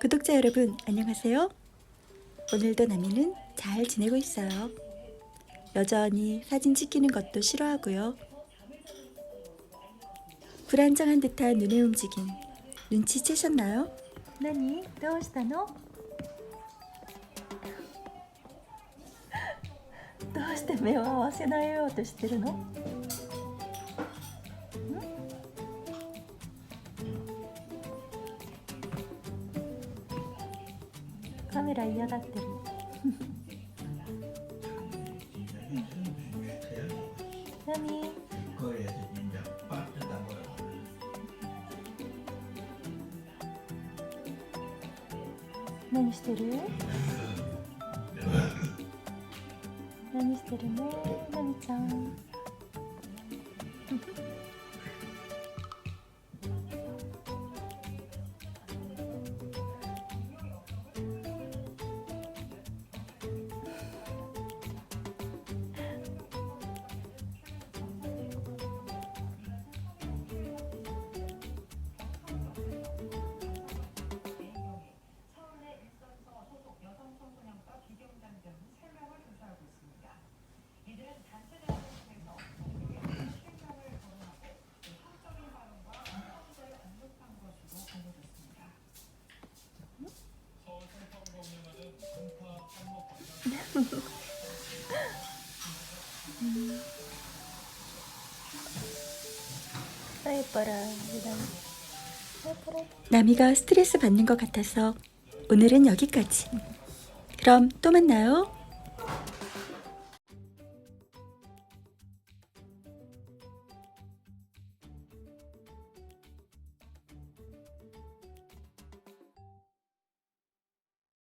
구독자 여러분, 안녕하세요. 오늘도 나미는 잘 지내고 있어요. 여전히 사진 찍히는 것도 싫어하고요. 불안정한 듯한 눈의 움직임, 눈치채셨나요? 何どうしたのどうして目を合わせないようとしてるの カメラ嫌がってる。何？何してる？何してるね、なみちゃん。 나미가 스트레스 받는 것 같아서 오늘은 여기까지. 그럼 또 만나요.